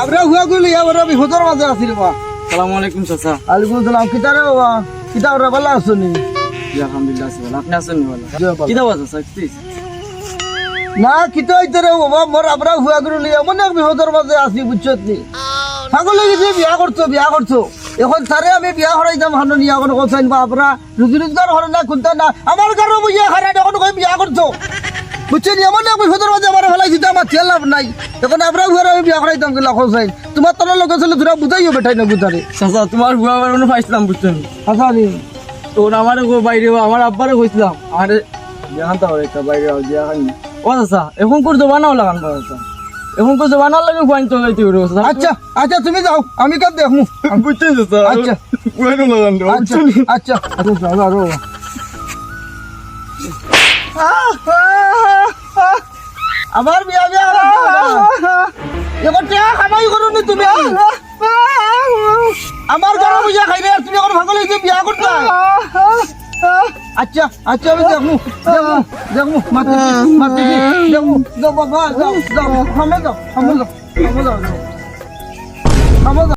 আমরা হুয়া গুলি আমরা বিপদের মাঝে আছি রে বা আলাইকুম চাচা। আলাইকুম সালাম কিতা রে বাবা? কিতা ওরা ভালো আছো নি আলহামদুলিল্লাহ আছি ভালো। আপনি আছেন ভালো? জি, ভালো। চাচা না কিতা হইতে রে বাবা মোর আমরা হুয়া গুলি এমন এক মাঝে আছি বুঝছত নি? পাগল গেছে বিয়া করছ বিয়া করছ। এখন তারে আমি বিয়া করাইতাম হানো নিয়া কোনো কথা বা আপনারা রুজি রোজগার হরে না কোনটা না? আমার কারও বুঝিয়া বুঝছেন এমন মাঝে আমার ফেলাই দিতে আমার তেল লাভ নাই। এখন আমরা হুয়ার আমি বিয়া করাইতাম কি লাখ চাই তোমার তোর লোক ছিল তোরা বুঝাইও বেঠাই না বুঝারে চাচা তোমার বুয়া পাইছিলাম আচ্ছা তো আমার বাইরে আমার আব্বারে কইছিলাম। আমারে জানান তো একটা বাইরে দিয়া খাই ও চাচা এখন করে জবানাও লাগান চাচা। এখন করে জবানার লাগে ফাইন তো আচ্ছা আচ্ছা তুমি যাও আমি কার দেখমু চাচা আচ্ছা। লাগান আচ্ছা আচ্ছা আচ্ছা যাও, যাও, যাও। আমার বিয়া বিয়া এবার টেকা কামাই করো নি তুমি আমার ঘরে বুঝা খাইবে তুমি এখন ভাগলে গিয়ে বিয়া করতে আচ্ছা আচ্ছা আমি দেখমু দেখমু মাতি মাতি দেখমু। যাও, বাবা, যাও যাও থামে যাও থামে যাও থামে যাও থামে